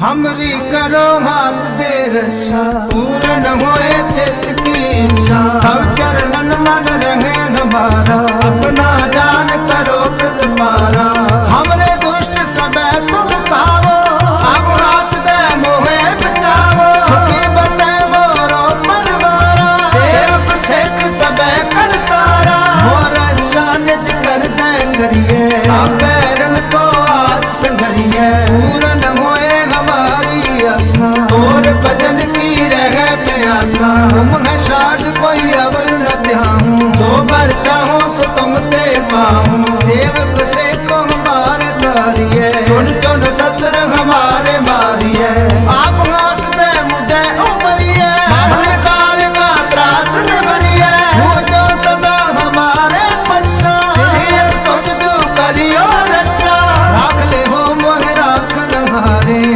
हमरी करो हाथ दे रक्षा पूर्ण होए चित की इच्छा अब चरणन मन रहे हमारा अपना जान करो प्रतिपारा हमरे दुष्ट सब तुम पावो अब हाथ दे मोहे बचावो सुखी बसे मोरो परिवारा सेवक सेवक सब करतारा मोर शान कर दे करिए सब को आज संगरिए और भजन की रह प्यासा तुम है शाट कोई अवर न ध्याऊं जो भर चाहो सो तुम ते पाऊं सेवक से को हमारे तारिए चुन चुन सतर हमारे मारिए आप हाथ दे मुझे उमरिए मन काल का त्रास न भरिए वो जो सदा हमारे बच्चा सीएस तुझ तू करियो रक्षा